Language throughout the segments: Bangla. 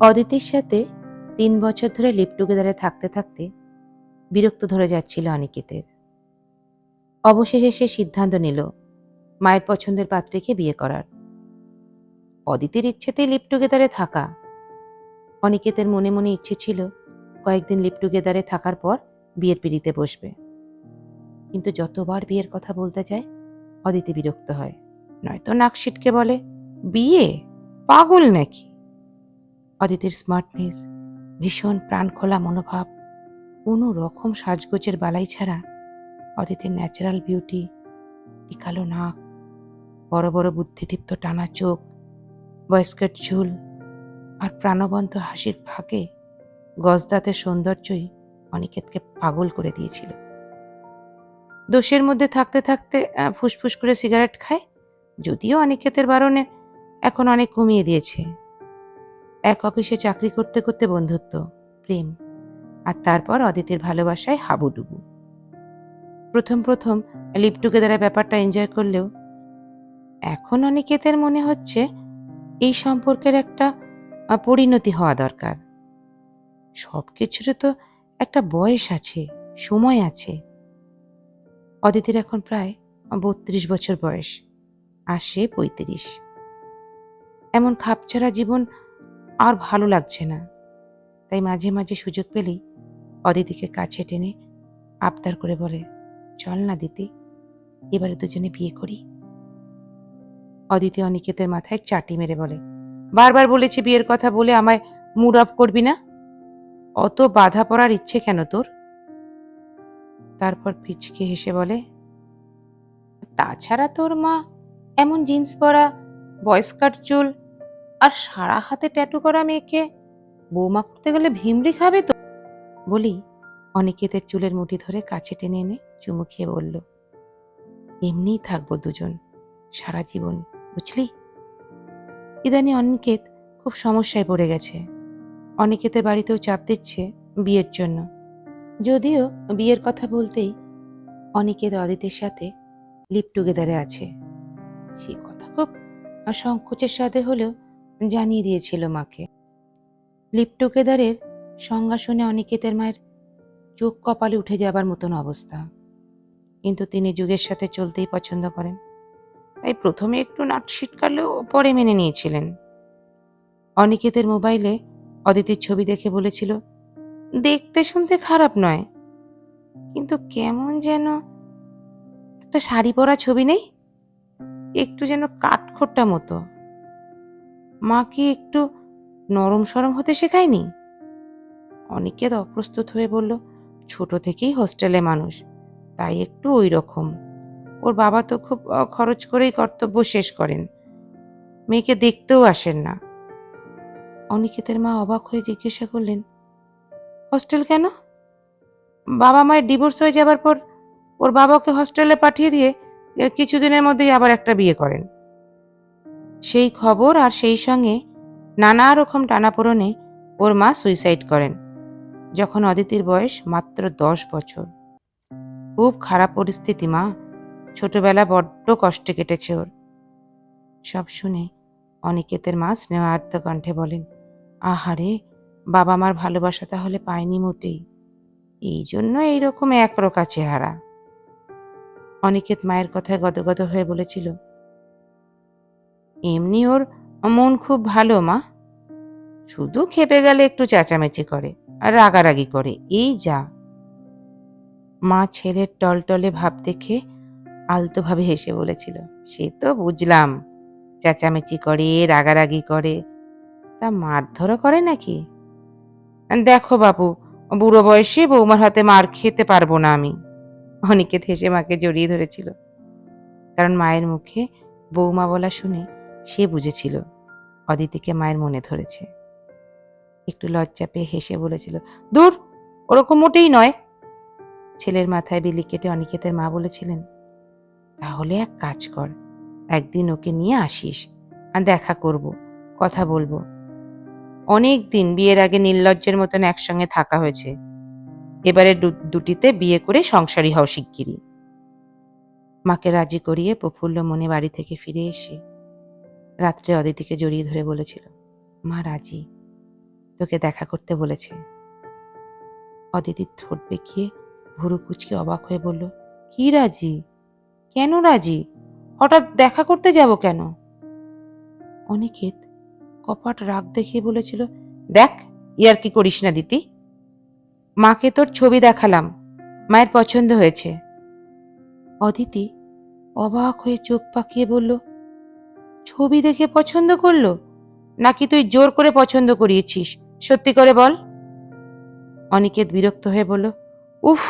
অদিতির সাথে তিন বছর ধরে লিভ টুগেদারে থাকতে থাকতে বিরক্ত ধরে যাচ্ছিল অনিকেতের। অবশেষে সে সিদ্ধান্ত নিল, মায়ের পছন্দের পাত্রীকে বিয়ে করার। অদিতির ইচ্ছেতেই লিভ টুগেদারে থাকা। অনিকেতের মনে মনে ইচ্ছে ছিল, কয়েকদিন লিভ টুগেদারে থাকার পর বিয়ের পিড়িতে বসবে। কিন্তু যতবার বিয়ের কথা বলতে যায়, অদিতি বিরক্ত হয়। নয়তো নাকশিটকে বলে, বিয়ে? পাগল নাকি? অদিতির স্মার্টনেস ভীষণ প্রাণখোলা মনোভাব, কোনো রকম সাজগোজের বালাই ছাড়া অদিতির ন্যাচারাল বিউটি টিকালো নাক, বড় বড় বুদ্ধিদীপ্ত টানা চোখ, বয়স্কের চুল আর প্রাণবন্ত হাসির ফাঁকে গজদাতের সৌন্দর্যই অনিকেতকে পাগল করে দিয়েছিল। দোষের মধ্যে থাকতে থাকতে ফুসফুস করে সিগারেট খায়, যদিও অনিকেতের বারণে এখন অনেক কমিয়ে দিয়েছে। এক অফিসে চাকরি করতে করতে বন্ধুত্ব, প্রেম, আর তারপর অদিতির ভালোবাসায় হাবুডুবু। প্রথম প্রথম লিভ টুগেদারের ব্যাপারটা এনজয় করলেও এখন অনিকেতের মনে হচ্ছে এই সম্পর্কের একটা পরিণতি হওয়া দরকার। সব কিছুরও তো একটা বয়স আছে, সময় আছে। অদিতির এখন প্রায় বত্রিশ বছর বয়স, আর সে পঁয়ত্রিশ। এমন খাপছাড়া জীবন আর ভালো লাগছে না। তাই মাঝে মাঝে সুযোগ পেলেই অদিতিকে কাছে টেনে আবদার করে বলে, চল না দিতি, এবারে দুজনে বিয়ে করি। অদিতি অনিকেতের মাথায় চাটি মেরে বলে, বারবার বলেছি বিয়ের কথা বলে আমায় মুড অফ করবি না? অত বাধা পড়ার ইচ্ছে কেন তোর? তারপর পিচকে হেসে বলে, তাছাড়া তোর মা এমন জিন্স পরা, বয়স্কার চুল আর সারা হাতে ট্যাটু করা মেয়েকে? বৌমা করতে গেলে ভিমড়ি খাবে তো? বলি অনিকেতের চুলের মুঠি ধরে কাছে টেনে এনে চুমু খেয়ে বলল, এমনিই থাকব দুজন, সারা জীবন, বুঝলি? ইদানি অনিকেত খুব সমস্যায় পড়ে গেছে। অনিকেতের বাড়িতেও চাপ দিচ্ছে বিয়ের জন্য। যদিও বিয়ের কথা বলতেই অনিকেত অদিতের সাথে লিপ টুগেদারে আছে। সে কথা খুব সংকোচের সাথে হলেও জানিয়ে দিয়েছিল মাকে। লিভ টুগেদারের সংজ্ঞা শুনে অনিকেতের মায়ের চোখ কপালে উঠে যাবার মতন অবস্থা। কিন্তু তিনি যুগের সাথে চলতেই পছন্দ করেন। তাই প্রথমে একটু নাট ছিটকালেও পরে মেনে নিয়েছিলেন। অনিকেতের মোবাইলে অদিতির ছবি দেখে বলেছিল, দেখতে শুনতে খারাপ নয়, কিন্তু কেমন যেন একটা শাড়ি পরা ছবি নেই? একটু যেন কাঠখোট্টা মতো। মা কি একটু নরম সরম হতে শেখায়নি? অনিকেত অপ্রস্তুত হয়ে বলল, ছোট থেকেই হোস্টেলে মানুষ, তাই একটু ওই রকম ওর বাবা তো খুব খরচ করেই কর্তব্য শেষ করেন। মেয়েকে দেখতেও আসেন না। অনিকেতের মা অবাক হয়ে জিজ্ঞাসা করলেন, হোস্টেল কেন? বাবা মায়ের ডিভোর্স হয়ে যাবার পর ওর বাবাকে হস্টেলে পাঠিয়ে দিয়ে কিছুদিনের মধ্যেই আবার একটা বিয়ে করেন। সেই খবর আর সেই সঙ্গে নানা রকম টানাপোড়নে ওর মা সুইসাইড করেন, যখন অদিতির বয়স মাত্র দশ বছর। খুব খারাপ পরিস্থিতি, মা। ছোটবেলা বড্ড কষ্টে কেটেছে ওর। সব শুনে অনিকেতের মা স্নেহার্থ কণ্ঠে বলেন, আহারে, বাবা মার ভালোবাসা তাহলে পায়নি মোটেই। এই জন্য এইরকম একরকা চেহারা। অনিকেত মায়ের কথায় গদগদ হয়ে বলেছিল এমনি ওর মন খুব ভালো, মা। শুধু খেপে গেলে একটু চেঁচামেচি করে আর রাগারাগি করে, এই যা। মা ছেলের টলটলে ভাব দেখে আলতোভাবে হেসে বলেছিল, সে তো বুঝলাম, চেঁচামেচি করে, রাগারাগি করে, তা মারধরও করে নাকি? দেখো বাবু বুড়ো বয়সে বৌমার হাতে মার খেতে পারব না আমি। অনিকেত থেসে মাকে জড়িয়ে ধরেছিল। কারণ মায়ের মুখে বৌমা বলা শুনে সে বুঝেছিল। অদিতিকে মায়ের মনে ধরেছে। একটু লজ্জা পেয়ে হেসে বলেছিল, দূর, ওরকম মোটেই নয়। ছেলের মাথায় বিলি কেটে অনিকেতের মা বলেছিলেন, তাহলে এক কাজ কর, একদিন ওকে নিয়ে আসিস, আর দেখা করব, কথা বলব। অনেক দিন বিয়ের আগে নির্লজ্জের মতন একসঙ্গে থাকা হয়েছে। এবারে দুটিতে বিয়ে করে সংসারী হও শিগগিরই। মাকে রাজি করিয়ে প্রফুল্ল মনে বাড়ি থেকে ফিরে এসে রাত্রে অদিতিকে জড়িয়ে ধরে বলেছিল, মা রাজি, তোকে দেখা করতে বলেছে। অদিতি ঠোঁট বেঁকিয়ে ভুরু কুচকে অবাক হয়ে বলল, কি রাজি? কেন রাজি? হঠাৎ দেখা করতে যাব কেন? অনিকেত কপাট রাগ দেখিয়ে বলেছিল, দেখ, ইয়ার কি করিস না দিতি? মাকে তোর ছবি দেখালাম, মায়ের পছন্দ হয়েছে। অদিতি অবাক হয়ে চোখ পাকিয়ে বলল ছবি দেখে পছন্দ করল? নাকি তুই জোর করে পছন্দ করিয়েছিস? সত্যি করে বল। অনিকেত বিরক্ত হয়ে বলল, উফ,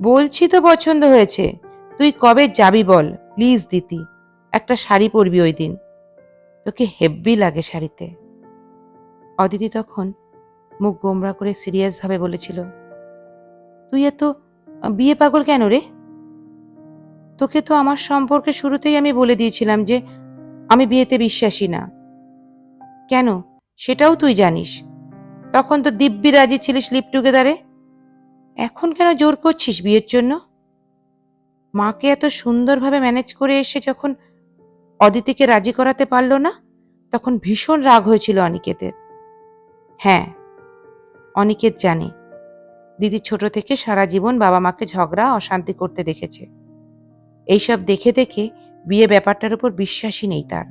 বলছি তো পছন্দ হয়েছে। তুই কবে যাবি বল, প্লিজ দিতি। একটা শাড়ি পরবি ওই দিন। তোকে হেব্বি লাগে শাড়িতে। অদিতি তখন মুখ গোমরা করে সিরিয়াস ভাবে বলেছিল, তুই এত বিয়ে পাগল কেন রে? তোকে তো আমার সম্পর্কে শুরুতেই আমি বলে দিয়েছিলাম যে আমি বিয়েতে বিশ্বাসী না। কেন? সেটাও তুই জানিস। তখন তো দিব্যি রাজি ছিলিস লিপ টুগেদারে এখন কেন জোর করছিস বিয়ের জন্য? মাকে এত সুন্দরভাবে ম্যানেজ করে এসে যখন অদিতিকে রাজি করাতে পারল না, তখন ভীষণ রাগ হয়েছিল অনিকেতের। হ্যাঁ অনিকেত জানে, দিদি ছোট থেকে সারা জীবন বাবা মাকে ঝগড়া, অশান্তি করতে দেখেছে। এইসব দেখে দেখে বিয়ে ব্যাপারটার উপর বিশ্বাসই নেই তার।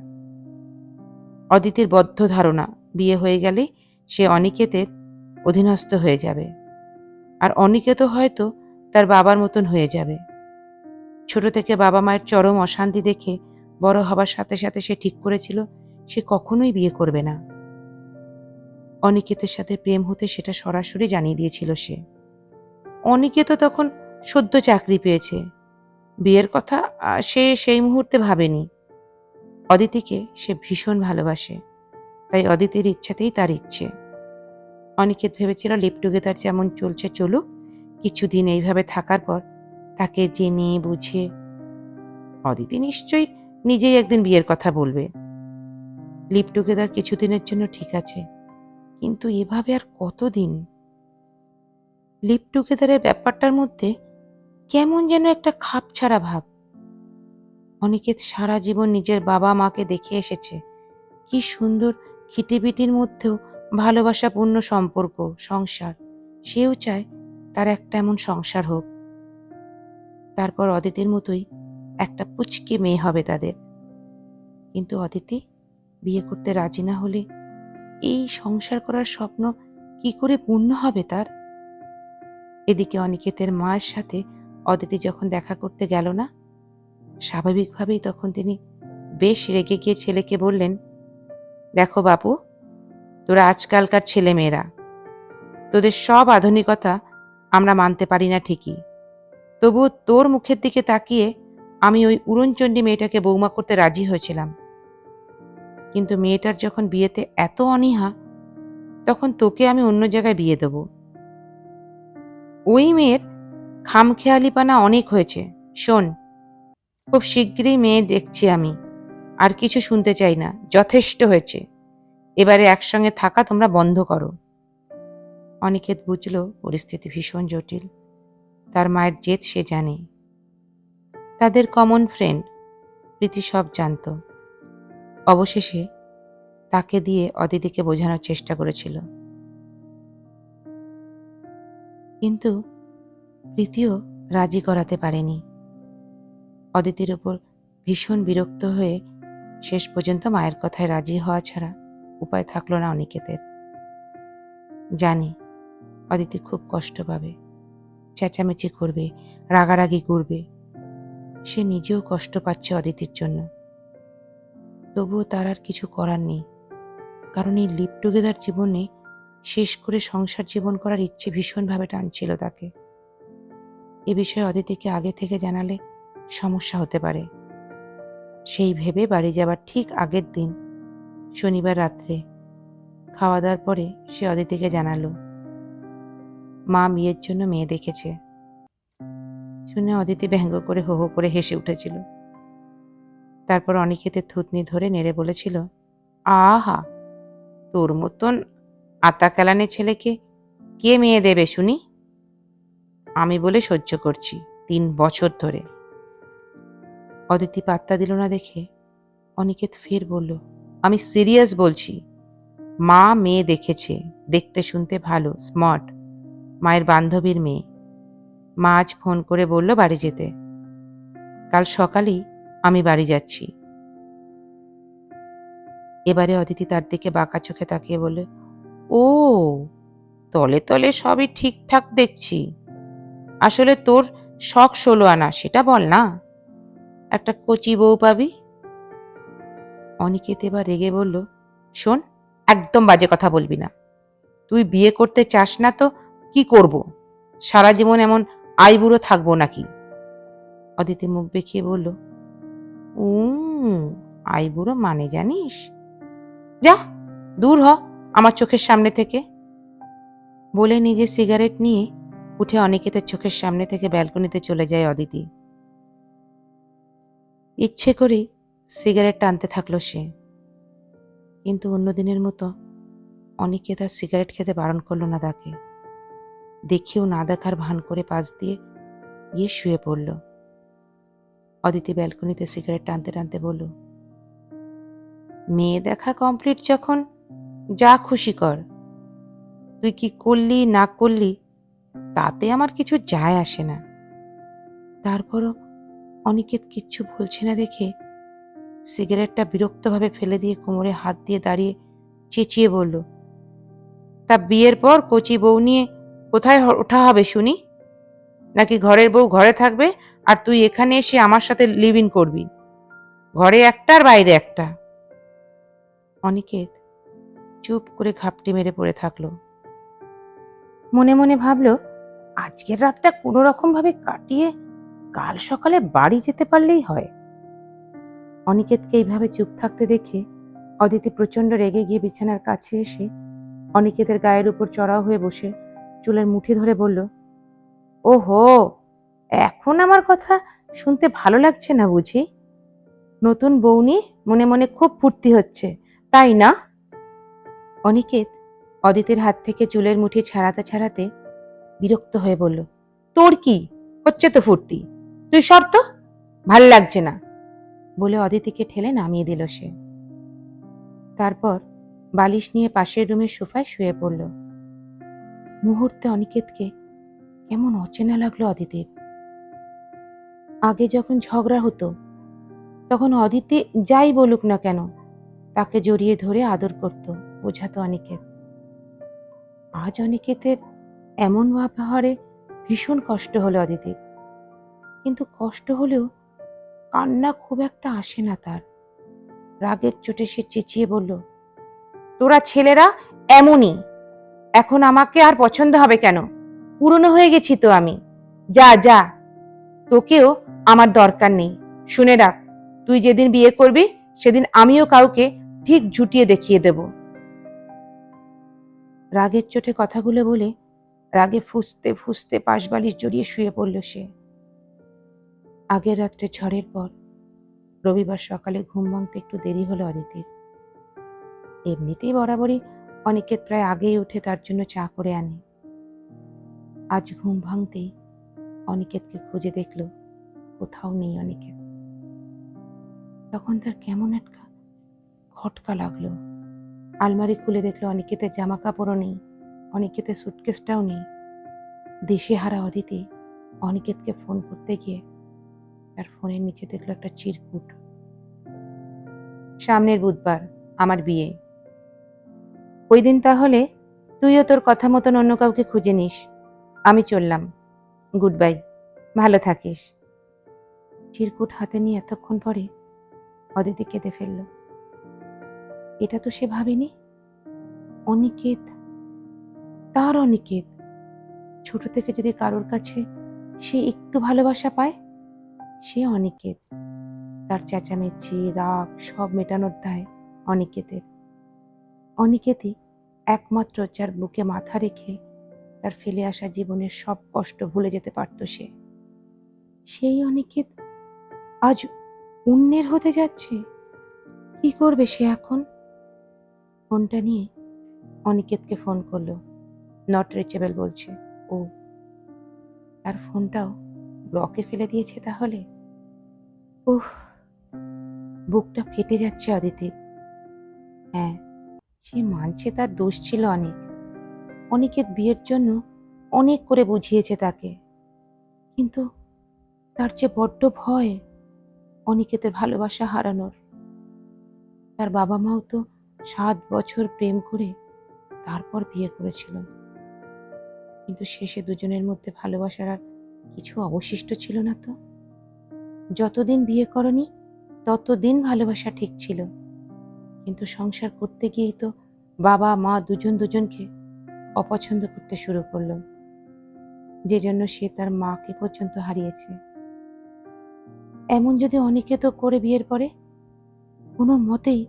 অদিতির বদ্ধ ধারণা, বিয়ে হয়ে গেলে সে অনিকেতের অধীনস্থ হয়ে যাবে। আর অনিকেত হয়তো তার বাবার মতন হয়ে যাবে। ছোট থেকে বাবা মায়ের চরম অশান্তি দেখে বড় হবার সাথে সাথে সে ঠিক করেছিল, সে কখনোই বিয়ে করবে না। অনিকেতের সাথে প্রেম হতে সেটা সরাসরি জানিয়ে দিয়েছিল সে। অনিকেত তখন সদ্য চাকরি পেয়েছে। বিয়ের কথা সে সেই মুহূর্তে ভাবেনি। অদিতিকে সে ভীষণ ভালোবাসে, তাই অদিতির ইচ্ছাতেই তার ইচ্ছে। অনিকেত ভেবেছিল লিপ টুগেদার যেমন চলছে চলুক, কিছুদিন এইভাবে থাকার পর তাকে জেনে, বুঝে অদিতি নিশ্চয়ই নিজেই একদিন বিয়ের কথা বলবে। লিপ টুগেদার কিছুদিনের জন্য ঠিক আছে, কিন্তু এভাবে আর কতদিন? লিপ টুগেদারের ব্যাপারটার মধ্যে কেমন যেন একটা খাপ ছাড়া ভাব। অনিকেত সারা জীবন নিজের বাবা মাকে দেখে এসেছে। কি সুন্দর খিটিপিটির মধ্যেও ভালোবাসাপূর্ণ সম্পর্ক, সংসার। সেও চায় তার একটা এমন সংসার হোক। তারপর অদিতির মতোই একটা পুচকে মেয়ে হবে তাদের। কিন্তু অদিতি বিয়ে করতে রাজি না হলে এই সংসার করার স্বপ্ন কি করে পূর্ণ হবে তার? এদিকে অনিকেতের মায়ের সাথে অদিতি যখন দেখা করতে গেল না, স্বাভাবিকভাবেই তখন তিনি বেশ রেগে গিয়ে ছেলেকে বললেন, দেখো বাপু, তোরা আজকালকার ছেলে মেয়েরা তোদের সব আধুনিকতা আমরা মানতে পারি না ঠিকই। তবুও তোর মুখের দিকে তাকিয়ে আমি ওই উড়নচণ্ডী মেয়েটাকে বৌমা করতে রাজি হয়েছিলাম। কিন্তু মেয়েটার যখন বিয়েতে এত অনীহা, তখন তোকে আমি অন্য জায়গায় বিয়ে দেব। ওই মেয়ের খামখেয়ালিপানা অনেক হয়েছে। শোন, খুব শিগগিরই মেয়ে দেখছি আমি। আর কিছু শুনতে চাই না, যথেষ্ট হয়েছে। এবারে একসঙ্গে থাকা তোমরা বন্ধ করো। অনিকেত বুঝলো পরিস্থিতি ভীষণ জটিল। তার মায়ের জেদ সে জানে। তাদের কমন ফ্রেন্ড প্রীতি সব জানত। অবশেষে তাকে দিয়ে অদিতিকে বোঝানোর চেষ্টা করেছিল। কিন্তু প্রীতিও রাজি করাতে পারেনি। অদিতির উপর ভীষণ বিরক্ত হয়ে শেষ পর্যন্ত মায়ের কথায় রাজি হওয়া ছাড়া উপায় থাকল না অনিকেতের। জানি, অদিতি খুব কষ্ট পাবে, চেঁচামেচি করবে, রাগারাগি করবে। সে নিজেও কষ্ট পাচ্ছে অদিতির জন্য। তবুও তার আর কিছু করার নেই, কারণ এই লিপ টুগেদার জীবনে শেষ করে সংসার জীবন করার ইচ্ছে ভীষণভাবে টানছিল তাকে। এ বিষয়ে অদিতিকে আগে থেকে জানালে সমস্যা হতে পারে। সেই ভেবে বাড়ি যাবার ঠিক আগের দিন, শনিবার রাত্রে খাওয়া দাওয়ার পরে সে অদিতিকে জানালো, মা বিয়ের জন্য মেয়ে দেখেছে। শুনে অদিতি ব্যঙ্গ করে হো হো করে হেসে উঠেছিল। তারপর অনিকেতে থুতনি ধরে নেড়ে বলেছিল, আহা, তোর মতন আতা কেলানে ছেলেকে কে মেয়ে দেবে শুনি? আমি বলে সহ্য করছি, তিন বছর ধরে। অদিতি পাত্তা দিল না দেখে অনিকেত ফের বলল, আমি সিরিয়াস বলছি, মা মেয়ে দেখেছে, দেখতে শুনতে ভালো, স্মার্ট, মায়ের বান্ধবীর মেয়ে। মা আজ ফোন করে বলল বাড়ি যেতে। কাল সকালেই আমি বাড়ি যাচ্ছি। এবারে অদিতি তার দিকে বাঁকা চোখে তাকিয়ে বলে ও, তলে তলে সবই ঠিকঠাক দেখছি। আসলে তোর শখ ষোলো আনা, সেটা বল না। একটা কচি বউ পাবি? অনিকেত এবার রেগে বলল, শোন, একদম বাজে কথা বলবি না। তুই বিয়ে করতে চাস না তো কি করব? সারা জীবন এমন আইবুড়ো থাকব নাকি? অদিতি মুখ বেঁকিয়ে বলল, উম, আইবুড়ো মানে জানিস? যা, দূর হ আমার চোখের সামনে থেকে। বলে নিজে সিগারেট নিয়ে উঠে অনিকেতের চোখের সামনে থেকে ব্যালকনিতে চলে যায় অদিতি। ইচ্ছে করেই সিগারেট টানতে থাকল সে। কিন্তু অন্যদিনের মতো অনেকে তার সিগারেট খেতে বারণ করল না তাকে। দেখেও না দেখার ভান করে পাশ দিয়ে গিয়ে শুয়ে পড়ল। অদিতি ব্যালকনিতে সিগারেট টানতে টানতে বলল, মেয়ে দেখা কমপ্লিট যখন, যা খুশি কর। তুই কি করলি না করলি তাতে আমার কিছু যায় আসে না। তারপরও অনিকেত কিচ্ছু বলছে না দেখে সিগারেটটা বিরক্তভাবে ফেলে দিয়ে কোমরে হাত দিয়ে দাঁড়িয়ে চেঁচিয়ে বলল, তা বিয়ের পর কচি বউ নিয়ে কোথায় ওঠা হবে শুনি? নাকি ঘরের বউ ঘরে থাকবে আর তুই এখানে এসে আমার সাথে লিভ ইন করবি? ঘরে একটা আর বাইরে একটা। অনিকেত চুপ করে ঘাপটি মেরে পড়ে থাকল। মনে মনে ভাবলো আজকের রাতটা কোনো রকম ভাবে কাটিয়ে কাল সকালে বাড়ি যেতে পারলেই হয়। অনিকেতকে এইভাবে চুপ থাকতে দেখে অদিতি প্রচণ্ড রেগে গিয়ে বিছানার কাছে এসে অনিকেতের গায়ের উপর চড়াও হয়ে বসে চুলের মুঠি ধরে বলল, ওহো, এখন আমার কথা শুনতে ভালো লাগছে না বুঝি? নতুন বউ নিয়ে মনে মনে খুব ফুর্তি হচ্ছে, তাই না? অনিকেত অদিতির হাত থেকে চুলের মুঠি ছাড়াতে ছাড়াতে বিরক্ত হয়ে বলল, তোর কি? হচ্ছে তো ফুর্তি। তুই সর তো। ভালো লাগছে না। বলে অদিতিকে ঠেলে নামিয়ে দিল সে। তারপর বালিশ নিয়ে পাশের রুমের সোফায় শুয়ে পড়ল। মুহূর্তে অনিকেতকে কেমন অচেনা লাগল অদিতির। আগে যখন ঝগড়া হতো, তখন অদিতি যাই বলুক না কেন, তাকে জড়িয়ে ধরে আদর করত, বোঝাতো অনিকেত। আজ অনিকেতের এমন ব্যবহারে ভীষণ কষ্ট হলো অদিতির কিন্তু কষ্ট হলেও কান্না খুব একটা আসে না তার। রাগের চোটে সে চেঁচিয়ে বলল, তোরা ছেলেরা এমনই। এখন আমাকে আর পছন্দ হবে কেন? পুরনো হয়ে গেছি তো আমি। যা যা। তোকেও আমার দরকার নেই। শুনে রাখ, তুই যেদিন বিয়ে করবি, সেদিন আমিও কাউকে ঠিক জুটিয়ে দেখিয়ে দেব। রাগের চোটে কথাগুলো বলে রাগে ফুসতে ফুসতে পাশ বালিশ জড়িয়ে শুয়ে পড়ল সে। আগের রাত্রে ঝড়ের পর রবিবার সকালে ঘুম ভাঙতে একটু দেরি হলো অদিতির। এমনিতেই বরাবরই অনিকেত প্রায় আগেই উঠে তার জন্য চা করে আনে। আজ ঘুম ভাঙতেই অনিকেতকে খুঁজে দেখল, কোথাও নেই অনিকেত। তখন তার কেমন একটা খটকা লাগল। আলমারি খুলে দেখল অনিকেতের জামা কাপড়ও নেই। অনিকেতের সুটকেসটাও নেই। দেশে হারা অদিতি অনিকেতকে ফোন করতে গিয়ে তার ফোনের নিচে দেখল একটা চিরকুট। সামনের বুধবার, আমার বিয়ে। ওই দিন তাহলে তুইও তোর কথা মতন অন্য কাউকে খুঁজে নিস। আমি চললাম। গুড বাই ভালো থাকিস। চিরকুট হাতে নিয়ে এতক্ষণ পরে অদিতি কেঁদে ফেলল। এটা তো সে ভাবেনি? অনিকেত তার অনিকেত ছোট থেকে যদি কারোর কাছে সে একটু ভালোবাসা পায়, সে অনিকেত। তার চেঁচামেচি, রাগ সব মেটানোর দায় অনিকেতের। অনিকেতই একমাত্র যার বুকে মাথা রেখে তার ফেলে আসা জীবনের সব কষ্ট ভুলে যেতে পারত সে। সেই অনিকেত আজ অন্যের হতে যাচ্ছে। কি করবে সে এখন? ফোনটা নিয়ে অনিকেতকে ফোন করল। নট রিচেবল বলছে। ও, তার ফোনটাও ব্লকে ফেলে দিয়েছে তাহলে? উহ বুকটা ফেটে যাচ্ছে অদিতির হ্যাঁ সে মানছে তার দোষ ছিল অনেক। অনিকেত বিয়ের জন্য অনেক করে বুঝিয়েছে তাকে। কিন্তু তার যে বড্ড ভয় অনিকেতের ভালোবাসা হারানোর। তার বাবা মাও তো সাত বছর প্রেম করে তারপর বিয়ে করেছিল। কিন্তু শেষে দুজনের মধ্যে ভালোবাসার আর কিছু অবশিষ্ট ছিল না তো। যতদিন বিয়ে করনি, ততদিন ভালোবাসা ঠিক ছিল। কিন্তু সংসার করতে গিয়েই তো বাবা, মা দুজন দুজনকে অপছন্দ করতে শুরু করল। যে জন্য সে তার মাকে পর্যন্ত হারিয়েছে। এমন যদি অনিকেত করে বিয়ের পরে, কোনো মতেই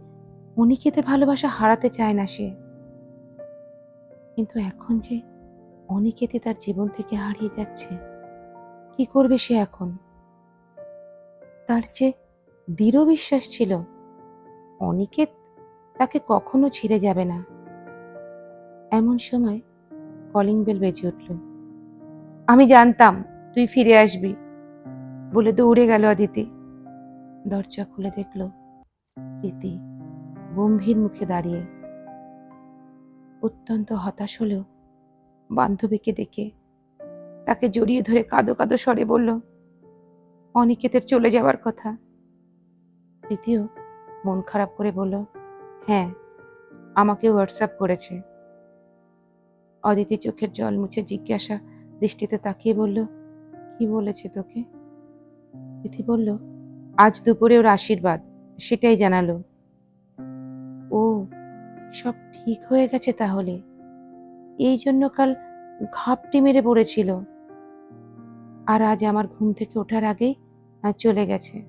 অনিকেতে ভালোবাসা হারাতে চায় না সে। কিন্তু এখন যে অনিকেতে তার জীবন থেকে হারিয়ে যাচ্ছে। কি করবে সে এখন? তার যে দৃঢ় বিশ্বাস ছিল, অনিকেত তাকে কখনো ছেড়ে যাবে না। এমন সময় কলিং বেল বেজে উঠল। আমি জানতাম তুই ফিরে আসবি বলে দৌড়ে গেল অদিতি দরজা খুলে দেখল রীতি গম্ভীর মুখে দাঁড়িয়ে। অত্যন্ত হতাশ হলেও বান্ধবীকে দেখে। তাকে জড়িয়ে ধরে কাঁদো কাঁদো স্বরে বলল, অনিকেতের চলে যাওয়ার কথা। প্রীতিও মন খারাপ করে বলল হ্যাঁ আমাকে হোয়াটসঅ্যাপ করেছে। অদিতি চোখের জল মুছে জিজ্ঞাসা দৃষ্টিতে তাকিয়ে বলল, কি বলেছে তোকে? প্রীতি বলল, আজ দুপুরে ওর আশীর্বাদ, সেটাই জানালো। ও, সব ঠিক হয়ে গেছে তাহলে? এই জন্য কাল ঘাপটি মেরে পড়েছিল। আর আজ আমার ঘুম থেকে ওঠার আগেই চলে গেছে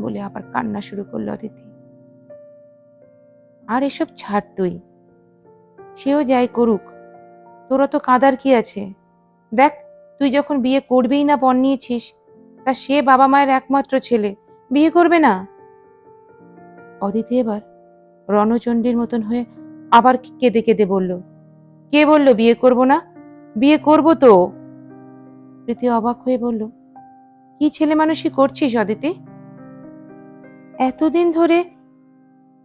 বলে আবার কান্না শুরু করল অদিতি। আর এসব ছাড় তুই। সেও যাই করুক। তোরা তো কাঁদার কি আছে? দেখ, তুই যখন বিয়ে করবেই না পণ নিয়েছিস, তা সে বাবা মায়ের একমাত্র ছেলে, বিয়ে করবে না? অদিতি এবার রণচণ্ডীর মতন হয়ে আবার কেঁদে কেঁদে বলল কে বলল, বিয়ে করব না? বিয়ে করব তো? প্রীতি অবাক হয়ে বলল, কি ছেলে মানুষই করছিস অদিতি এতদিন ধরে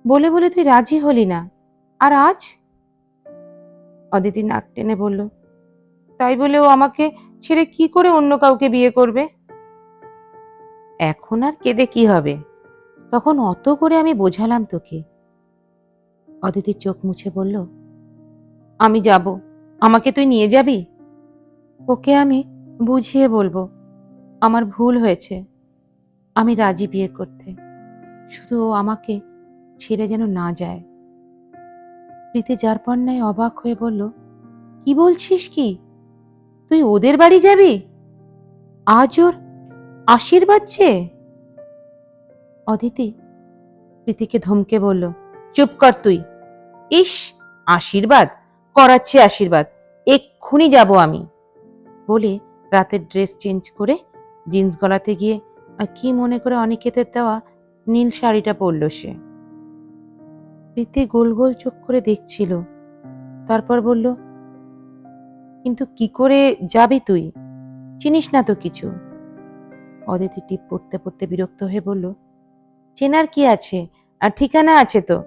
বলে বলে তুই রাজি হলি না। আর আজ? অদিতি নাক টেনে বলল, তাই বলে ও আমাকে ছেড়ে কি করে অন্য কাউকে বিয়ে করবে? এখন আর কেঁদে কি হবে? তখন অত করে আমি বোঝালাম তোকে। অদিতির চোখ মুছে বলল আমি যাব। আমাকে তুই নিয়ে যাবি? ওকে আমি বুঝিয়ে বলব। আমার ভুল হয়েছে। আমি রাজি বিয়ে করতে। শুধু ও আমাকে ছেড়ে যেন না যায়। প্রীতি যার পণ্যায় অবাক হয়ে বলল, কি বলছিস কি? তুই ওদের বাড়ি যাবি? আজ ওর আশীর্বাদ চেয়ে? অদিতি প্রীতিকে ধমকে বলল, চুপ কর তুই। ইস, আশীর্বাদ। করাচ্ছে আশীর্বাদ। এক্ষুনি যাব আমি। বলে রাতের ড্রেস চেঞ্জ করে জিন্স গলাতে গিয়ে, আর কি মনে করে অনিকেতের দেওয়া নীল শাড়িটা পরল সে। প্রীতি গোল গোল চোখ করে দেখছিল। তারপর বলল, কিন্তু কি করে যাবি তুই? চিনিস না তো কিছু? অদিতি টিপ পড়তে পড়তে বিরক্ত হয়ে বলল, চেনার কি আছে? আর ঠিকানা আছে তো।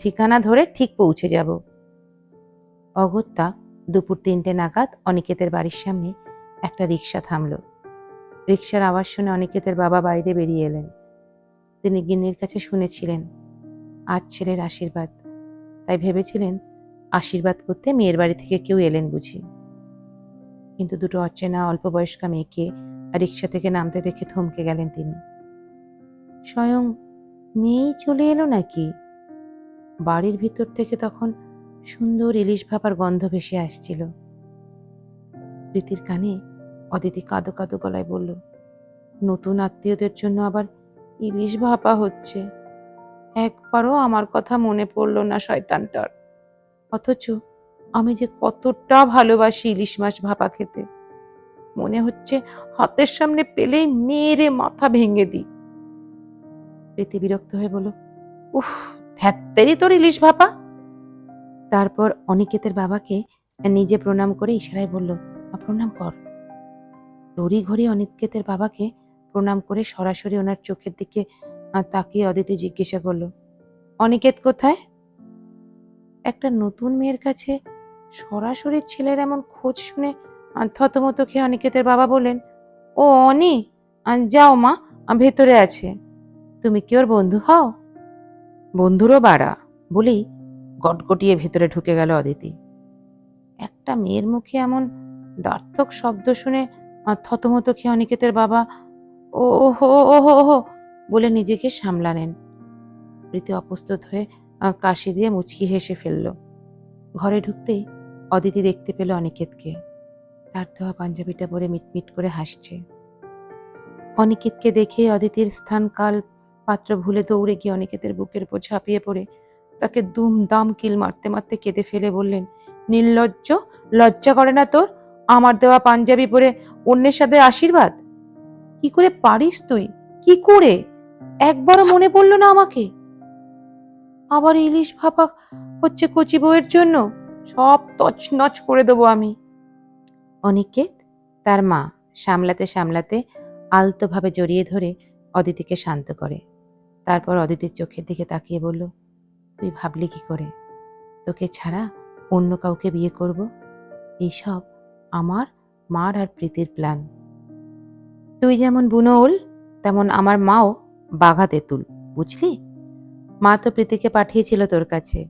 ঠিকানা ধরে ঠিক পৌঁছে যাব। অগত্যা দুপুর তিনটে নাগাদ অনিকেতের বাড়ির সামনে একটা রিক্সা থামল। রিক্সার আওয়াজ শুনে অনিকেতের বাবা বাইরে বেরিয়ে এলেন। তিনি গিন্নির কাছে শুনেছিলেন, আজ ছেলের আশীর্বাদ। তাই ভেবেছিলেন, আশীর্বাদ করতে মেয়ের বাড়ি থেকে কেউ এলেন বুঝি? কিন্তু দুটো অচেনা অল্প বয়স্কা মেয়েকে রিক্সা থেকে নামতে দেখে থমকে গেলেন তিনি। স্বয়ং মেয়েই চলে এলো নাকি? বাড়ির ভিতর থেকে তখন সুন্দর ইলিশ ভাপার গন্ধ ভেসে আসছিল। প্রীতির কানে অদিতি কাঁদো কাঁদো গলায় বলল, নতুন আত্মীয়দের জন্য আবার ইলিশ ভাপা হচ্ছে। একবারও আমার কথা মনে পড়ল না শয়তানটার। অথচ আমি যে কতটা ভালোবাসি ইলিশ মাছ ভাপা খেতে। মনে হচ্ছে হাতের সামনে পেলেই মেরে মাথা ভেঙে দিই। প্রীতি বিরক্ত হয়ে বলল, উফ ধ্যাত্তেরি তোর ইলিশ ভাপা? তারপর অনিকেতের বাবাকে নিজে প্রণাম করে ইশারায় বলল প্রণাম কর। তড়ি ঘড়ি অনিকেতের বাবাকে প্রণাম করে সরাসরি ওনার চোখের দিকে তাকিয়ে অদিতি জিজ্ঞাসা করল, অনিকেত কোথায়? একটা নতুন মেয়ের কাছে সরাসরি ছেলের এমন খোঁজ শুনে থতমত খেয়ে অনিকেতের বাবা বললেন, ও, অনি যাও মা ভেতরে আছে। তুমি কি ওর বন্ধু হও? বন্ধুরও বাড়া, বলেই গটগটিয়ে ভেতরে ঢুকে গেল অদিতি। একটা মেয়ের মুখে এমন দার্থক শব্দ শুনে থতমত খেয়ে অনিকেতের বাবা ও হো ও হো হো বলে নিজেকে সামলালেন। প্রীতি অপ্রস্তুত হয়ে কাশি দিয়ে মুচকি হেসে ফেলল। ঘরে ঢুকতেই অদিতি দেখতে পেল অনিকেতকে। তার দেওয়া পাঞ্জাবিটা পরে মিটমিট করে হাসছে। অনিকেতকে দেখে অদিতির স্থান কাল পাত্র ভুলে দৌড়ে গিয়ে অনিকেতের বুকের উপর ঝাঁপিয়ে পড়ে। তাকে দুম দাম কিল মারতে মারতে কেঁদে ফেলে বললেন, নির্লজ্জ, লজ্জা করে না তোর? আমার দেওয়া পাঞ্জাবি পরে অন্যের সাথে আশীর্বাদ? কি করে পারিস তুই? কি করে? একবারও মনে পড়ল না আমাকে। আবার ইলিশ ভাপা হচ্ছে কচি বউয়ের জন্য? সব তছনছ করে দেবো আমি। অনিকেত তার মা সামলাতে সামলাতে আলতোভাবে জড়িয়ে ধরে অদিতিকে শান্ত করে। তারপর অদিতির চোখের দিকে তাকিয়ে বলল তুই ভাবলি কি করে? তোকে ছাড়া অন্য কাউকে বিয়ে করব? এইসব আমার, মার আর প্রীতির প্ল্যান। তুই যেমন বুনোল তেমন আমার মাও বাঘা তেঁতুল, বুঝলি? মা তো প্রীতিকে পাঠিয়েছিল তোর কাছে।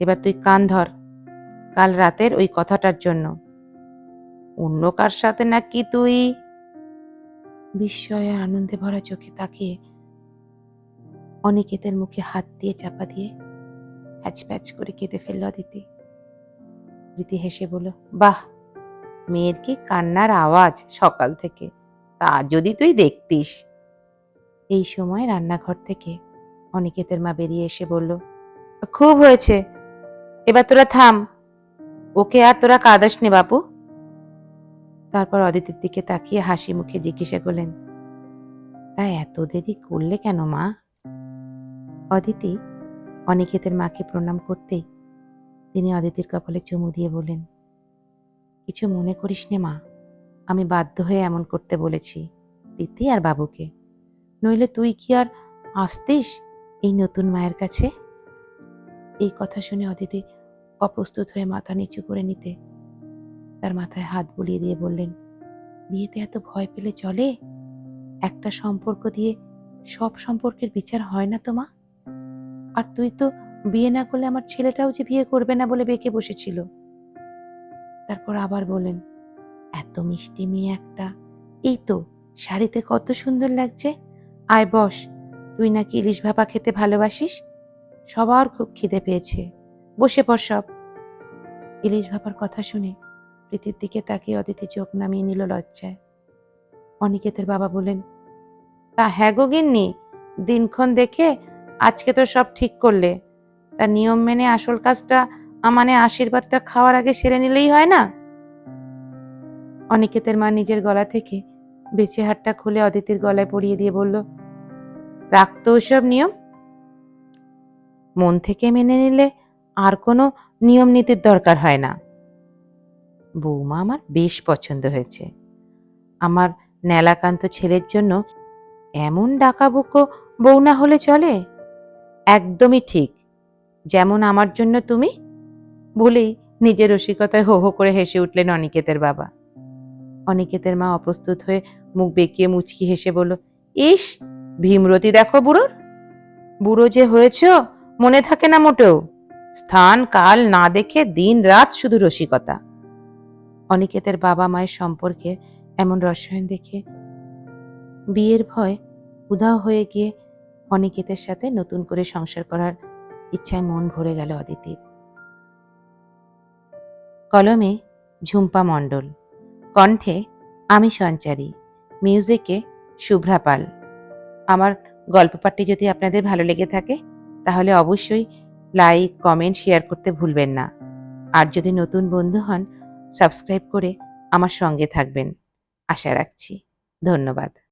এবার তুই কান ধর কাল রাতের ওই কথাটার জন্য। অন্য কার সাথে নাকি তুই? বিস্ময়ে আর আনন্দে ভরা চোখে তাকিয়ে অনিকেতের মুখে হাত দিয়ে চাপা দিয়ে হ্যাচ প্যাচ করে কেঁদে ফেলল অদিতি প্রীতি হেসে বলল, বাহ, মেয়ের কি কান্নার আওয়াজ সকাল থেকে? তা যদি তুই দেখতিস। এই সময় রান্নাঘর থেকে অনিকেতের মা বেরিয়ে এসে বলল, খুব হয়েছে। এবার তোরা থাম। ওকে আর তোরা কাঁদাস নে বাপু। তারপর অদিতির দিকে তাকিয়ে হাসি মুখে জিজ্ঞাসা করলেন, তা এত দেরি করলে কেন মা? অদিতি অনিকেতের মাকে প্রণাম করতেই তিনি অদিতির কপালে চুমু দিয়ে বললেন, কিছু মনে করিস নে মা, আমি বাধ্য হয়ে এমন করতে বলেছি, প্রীতি আর বাবুকে। নইলে তুই কি আর আসতিস এই নতুন মায়ের কাছে? এই কথা শুনে অদিতি অপ্রস্তুত হয়ে মাথা নিচু করে নিতে তার মাথায় হাত বুলিয়ে দিয়ে বললেন, বিয়েতে এত ভয় পেলে চলে? একটা সম্পর্ক দিয়ে সব সম্পর্কের বিচার হয় না তো মা? আর তুই তো বিয়ে না করলে আমার ছেলেটাও যে বিয়ে করবে না বলে বেঁকে বসেছিল। তারপর আবার বলেন, এত মিষ্টি মেয়ে একটা। এই তো, শাড়িতে কত সুন্দর লাগছে। আয় বস, তুই নাকি ইলিশ ভাপা খেতে ভালোবাসিস? সবার খুব খিদে পেয়েছে। বসে পর সব। ইলিশ ভাপার কথা শুনে প্রীতির দিকে তাকিয়ে অদিতি চোখ নামিয়ে নিল লজ্জায়। অনিকেতের বাবা বলেন, তা হ্যাঁ গো গিন্নি, দিনক্ষণ দেখে আজকে তো সব ঠিক করলে। তা নিয়ম মেনে আসল কাজটা মানে আশীর্বাদটা খাওয়ার আগে সেরে নিলেই হয় না? অনিকেতের মা নিজের গলা থেকে বেঁচে হাটটা খুলে অদিতির গলায় পরিয়ে দিয়ে বলল রাখতো ওসব নিয়ম। মন থেকে মেনে নিলে আর কোনো নিয়ম নীতির দরকার হয় না। বৌমা আমার বেশ পছন্দ হয়েছে। আমার ন্যালাকান্ত ছেলের জন্য এমন ডাকাবুকো বউ না হলে চলে। একদমই ঠিক। যেমন আমার জন্য তুমি? বলেই নিজের রসিকতায় হো হো করে হেসে উঠলেন অনিকেতের বাবা। অনিকেতের মা অপ্রস্তুত হয়ে মুখ বেঁকিয়ে মুচকি হেসে বলল, ইস, ভীমরতি দেখো বুড়োর। বুড়ো যে হয়েছ, মনে থাকে না মোটেও। স্থান, কাল না দেখে দিন রাত শুধু রসিকতা। অনিকেতের বাবা মায়ের সম্পর্কে এমন রসায়ন দেখে বিয়ের ভয় উধাও হয়ে গিয়ে অনিকেতের সাথে নতুন করে সংসার করার ইচ্ছায় মন ভরে গেল অদিতির। কলমে ঝুম্পা মণ্ডল। কণ্ঠে, আমি সঞ্চারী মিউজিকে শুভ্রা পাল। আমার গল্প পাঠটি যদি আপনাদের ভালো লেগে থাকে, তাহলে অবশ্যই লাইক কমেন্ট শেয়ার করতে ভুলবেন না। আর যদি নতুন বন্ধু হন সাবস্ক্রাইব করে আমার সঙ্গে থাকবেন। আশা রাখছি। ধন্যবাদ।